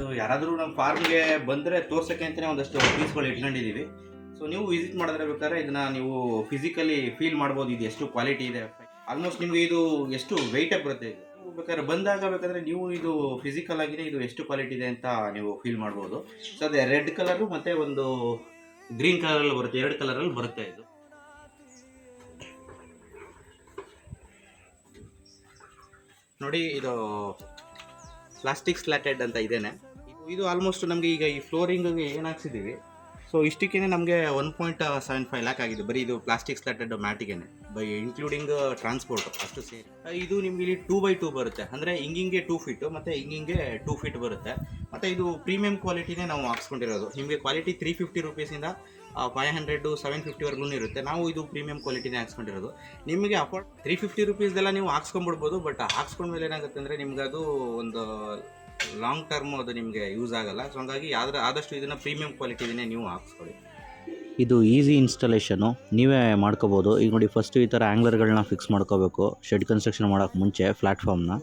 ಇದು ಯಾರಾದರೂ ನಮ್ಮ ಫಾರ್ಮ್ಗೆ ಬಂದರೆ ತೋರ್ಸೋಕ್ಕೆ ಅಂತಲೇ ಒಂದಷ್ಟು ಪೀಸ್ಗಳು ಇಟ್ಕೊಂಡಿದ್ದೀವಿ ಸೊ ನೀವು ವಿಸಿಟ್ ಮಾಡಿದ್ರೆ ಬೇಕಾದ್ರೆ ಇದನ್ನು ನೀವು ಫಿಸಿಕಲಿ ಫೀಲ್ ಮಾಡ್ಬೋದು, ಇದು ಎಷ್ಟು ಕ್ವಾಲಿಟಿ ಇದೆ. ಆಲ್ಮೋಸ್ಟ್ ನಿಮಗೆ ಇದು ಎಷ್ಟು ವೆಯ್ಟೇ ಬರುತ್ತೆ. ಬೇಕಾದ್ರೆ ಬಂದಾಗ ಬೇಕಾದ್ರೆ ನೀವು ಇದು ಫಿಸಿಕಲ್ ಆಗಿನೇ ಇದು ಎಷ್ಟು ಕ್ವಾಲಿಟಿ ಇದೆ ಅಂತ ನೀವು ಫೀಲ್ ಮಾಡ್ಬೋದು. ಸೊ ಅದೇ ರೆಡ್ ಕಲರು ಮತ್ತು ಒಂದು ಗ್ರೀನ್ ಕಲರಲ್ಲಿ ಬರುತ್ತೆ, ಎರಡು ಕಲರಲ್ಲಿ ಬರುತ್ತೆ ಇದು. ನೋಡಿ, ಇದು ಪ್ಲಾಸ್ಟಿಕ್ ಸ್ಲಾಟೆಡ್ ಅಂತ ಇದೇನೆ. ಇದು- ಆಲ್ಮೋಸ್ಟ್ ನಮಗೆ ಈಗ ಈ ಫ್ಲೋರಿಂಗ್ಗೆ ಏನು ಹಾಕ್ಸಿದ್ದೀವಿ ಸೊ ಇಷ್ಟಕ್ಕೇ ನಮಗೆ one point seven five lakh ಆಗಿದೆ. ಬರೀ ಇದು ಪ್ಲಾಸ್ಟಿಕ್ ಸ್ಲಾಟೆಡ್ ಮ್ಯಾಟಿಗೆ ಬೈ ಇನ್ಕ್ಲೂಡಿಂಗ್ ಟ್ರಾನ್ಸ್ಪೋರ್ಟ್ ಅಷ್ಟು ಸೇರಿ. ಇದು ನಿಮ್ಗೆ ಇಲ್ಲಿ ಟೂ ಬೈ ಟೂ ಬರುತ್ತೆ. ಅಂದರೆ ಹಿಂಗಿಂಗೆ ಟೂ ಫೀಟು ಮತ್ತು ಹಿಂಗಿಂಗೆ ಟೂ ಫೀಟ್ ಬರುತ್ತೆ. ಮತ್ತು ಇದು ಪ್ರೀಮಿಯಂ ಕ್ವಾಲಿಟಿನೇ ನಾವು ಹಾಕ್ಸ್ಕೊಂಡಿರೋದು. ನಿಮಗೆ ಕ್ವಾಲಿಟಿ ತ್ರೀ ಫಿಫ್ಟಿ ರುಪೀಸಿಂದ ಫೈವ್ ಹಂಡ್ರೆಡು ಸೆವೆನ್ ಫಿಫ್ಟಿವರೆಗೂ ಇರುತ್ತೆ. ನಾವು ಇದು ಪ್ರೀಮಿಯಂ ಕ್ವಾಲಿಟಿನೇ ಹಾಕ್ಸ್ಕೊಂಡಿರೋದು. ನಿಮಗೆ ಅಫೋರ್ಡ್ ತ್ರೀ ಫಿಫ್ಟಿ ರುಪೀಸ್ದೆಲ್ಲ ನೀವು ಹಾಕ್ಸ್ಕೊಂಬಿಡ್ಬೋದು ಬಟ್ ಹಾಕ್ಸ್ಕೊಂಡ್ಮೇಲೆ ಏನಾಗುತ್ತೆ ಅಂದರೆ ನಿಮ್ಗೆ ಅದು ಒಂದು ಲಾಂಗ್ ಟರ್ಮು ಅದು ನಿಮಗೆ ಯೂಸ್ ಆಗಲ್ಲ. ಸೊ ಹಂಗಾಗಿ ಯಾವ್ದು ಆದಷ್ಟು ಇದನ್ನು ಪ್ರೀಮಿಯಂ ಕ್ವಾಲಿಟಿನೇ ನೀವು ಹಾಕ್ಸ್ಕೊಳ್ಳಿ. ಇದು ಈಸಿ ಇನ್ಸ್ಟಾಲೇಷನು ನೀವೇ ಮಾಡ್ಕೋಬೋದು. ಈಗ ನೋಡಿ ಫಸ್ಟು ಈ ಥರ ಆ್ಯಂಗ್ಲರ್ಗಳನ್ನ ಫಿಕ್ಸ್ ಮಾಡ್ಕೋಬೇಕು. ಶೆಡ್ ಕನ್ಸ್ಟ್ರಕ್ಷನ್ ಮಾಡೋಕ್ಕೆ ಮುಂಚೆ ಪ್ಲ್ಯಾಟ್ಫಾರ್ಮ್ನ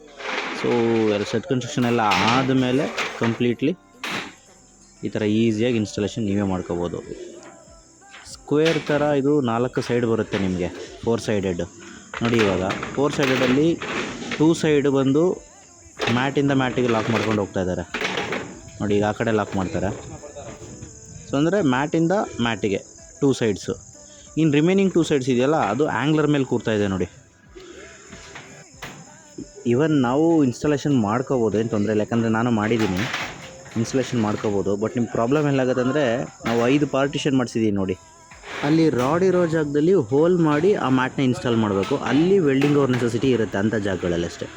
ಸೊ ಎಲ್ಲ ಶೆಡ್ ಕನ್ಸ್ಟ್ರಕ್ಷನ್ ಎಲ್ಲ ಆದಮೇಲೆ ಕಂಪ್ಲೀಟ್ಲಿ ಈ ಥರ ಈಸಿಯಾಗಿ ಇನ್ಸ್ಟಾಲೇಷನ್ ನೀವೇ ಮಾಡ್ಕೋಬೋದು. ಸ್ಕ್ವೇರ್ ಥರ ಇದು ನಾಲ್ಕು ಸೈಡ್ ಬರುತ್ತೆ ನಿಮಗೆ. ಫೋರ್ ಸೈಡೆಡ್ ನೋಡಿ ಇವಾಗ ಫೋರ್ ಸೈಡೆಡಲ್ಲಿ ಟೂ ಸೈಡ್ ಬಂದು ಮ್ಯಾಟಿಂದ ಮ್ಯಾಟಿಗೆ ಲಾಕ್ ಮಾಡ್ಕೊಂಡು ಹೋಗ್ತಾ ಇದ್ದಾರೆ. ನೋಡಿ, ಈಗ ಆ ಕಡೆ ಲಾಕ್ ಮಾಡ್ತಾರೆ. ಸೊ ಅಂದರೆ ಮ್ಯಾಟಿಂದ ಮ್ಯಾಟಿಗೆ ಟೂ ಸೈಡ್ಸು ಇನ್ನು ರಿಮೈನಿಂಗ್ ಟೂ ಸೈಡ್ಸ್ ಇದೆಯಲ್ಲ, ಅದು ಆ್ಯಂಗ್ಲರ್ ಮೇಲೆ ಕೂರ್ತಾ ಇದೆ ನೋಡಿ. ಇವನ್ ನಾವು ಇನ್ಸ್ಟಾಲೇಷನ್ ಮಾಡ್ಕೋಬೋದು, ಏನು ತೊಂದರೆ ಇಲ್ಲ. ಯಾಕಂದರೆ ನಾನು ಮಾಡಿದ್ದೀನಿ ಇನ್ಸ್ಟಾಲೇಷನ್ ಮಾಡ್ಕೋಬೋದು. ಬಟ್ ನಿಮ್ಮ ಪ್ರಾಬ್ಲಮ್ ಏನಾಗುತ್ತೆ ಅಂದರೆ, ನಾವು ಐದು ಪಾರ್ಟಿಷನ್ ಮಾಡಿಸಿದ್ದೀವಿ ನೋಡಿ. ಅಲ್ಲಿ ರಾಡ್ ಇರೋ ಜಾಗದಲ್ಲಿ ಹೋಲ್ ಮಾಡಿ ಆ ಮ್ಯಾಟ್ನ ಇನ್ಸ್ಟಾಲ್ ಮಾಡಬೇಕು. ಅಲ್ಲಿ ವೆಲ್ಡಿಂಗ್ ಅವ್ರ ನೆಸೆಸಿಟಿ ಇರುತ್ತೆ ಅಂಥ ಜಾಗಗಳಲ್ಲಿ ಅಷ್ಟೇ.